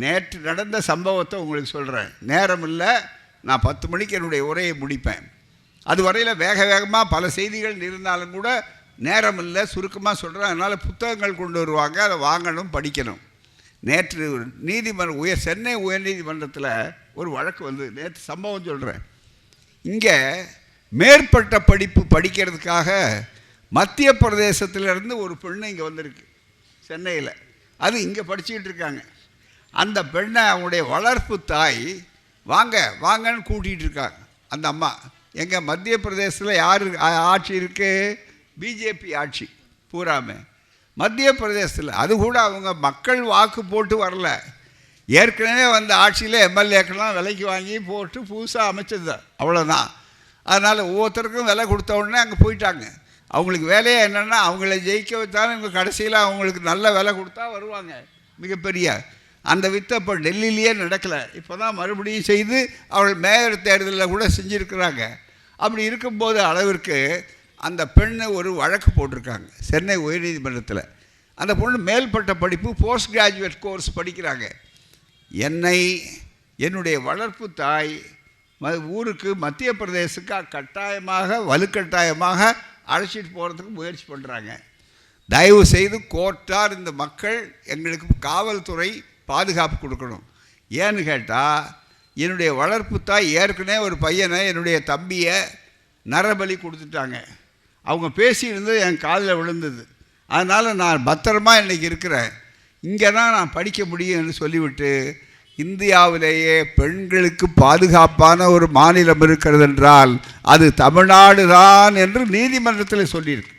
நேற்று நடந்த சம்பவத்தை உங்களுக்கு சொல்கிறேன் நேரம் இல்லை நான் பத்து மணிக்கு என்னுடைய உரையை முடிப்பேன். அது வரையில் வேக வேகமாக பல செய்திகள் இருந்தாலும் கூட நேரம் இல்லை சுருக்கமாக சொல்கிறேன் அதனால் புத்தகங்கள் கொண்டு வருவாங்க அதை வாங்கணும் படிக்கணும். நேற்று நீதிமன்ற உயர் சென்னை உயர்நீதிமன்றத்தில் ஒரு வழக்கு வந்து நேற்று சம்பவம் சொல்கிறேன் இங்கே மேற்பட்ட படிப்பு படிக்கிறதுக்காக மத்திய பிரதேசத்திலிருந்து ஒரு பெண்ணு இங்கே வந்திருக்கு சென்னையில். அது இங்கே படிச்சுக்கிட்டு இருக்காங்க. அந்த பெண்ணை அவங்களுடைய வளர்ப்பு தாய் வாங்க வாங்கன்னு கூட்டிகிட்டு இருக்காங்க. அந்த அம்மா எங்கள் மத்திய பிரதேசத்தில் யார் ஆட்சி இருக்குது பிஜேபி ஆட்சி பூராமே. மத்திய பிரதேசத்தில் அது கூட அவங்க மக்கள் வாக்கு போட்டு வரல. ஏற்கனவே வந்த ஆட்சியில் எம்எல்ஏக்கெல்லாம் விலைக்கு வாங்கி போட்டு புதுசாக அமைச்சது அவ்வளோதான் அதனால் ஒவ்வொருத்தருக்கும் விலை கொடுத்த உடனே அங்கே போயிட்டாங்க. அவங்களுக்கு வேலையே என்னென்னா அவங்கள ஜெயிக்க வச்சாலும் இவங்க கடைசியில் அவங்களுக்கு நல்ல விலை கொடுத்தா வருவாங்க மிகப்பெரிய அந்த வித்தை இப்போ டெல்லியிலேயே நடக்கலை. இப்போ தான் மறுபடியும் செய்து அவள் மேயர் தேர்தலில் கூட செஞ்சுருக்கிறாங்க. அப்படி இருக்கும்போது அளவிற்கு அந்த பெண்ணு ஒரு வழக்கு போட்டிருக்காங்க சென்னை உயர்நீதிமன்றத்தில். அந்த பொண்ணு மேல்பட்ட படிப்பு போஸ்ட் கிராஜுவேட் கோர்ஸ் படிக்கிறாங்க. என்னை என்னுடைய வளர்ப்பு தாய் ம ஊருக்கு மத்திய பிரதேசத்துக்கு கட்டாயமாக வலுக்கட்டாயமாக அழைச்சிட்டு போகிறதுக்கு முயற்சி பண்ணுறாங்க தயவு செய்து கோர்ட்டார் இந்த மக்கள் எங்களுக்கு காவல்துறை பாதுகாப்பு கொடுக்கணும். ஏன்னு கேட்டால் என்னுடைய வளர்ப்பு தாய் ஏற்கனவே ஒரு பையனை என்னுடைய தம்பியை நரபலி கொடுத்துட்டாங்க. அவங்க பேசியிருந்தது என் காதில் விழுந்தது. அதனால் நான் பத்திரமா இன்றைக்கி இருக்கிறேன். இங்கே தான் நான் படிக்க முடியும்னு சொல்லிவிட்டு இந்தியாவிலேயே பெண்களுக்கு பாதுகாப்பான ஒரு மாநிலம் இருக்கிறது என்றால் அது தமிழ்நாடு தான் என்று நீதிமன்றத்தில் சொல்லியிருக்கு.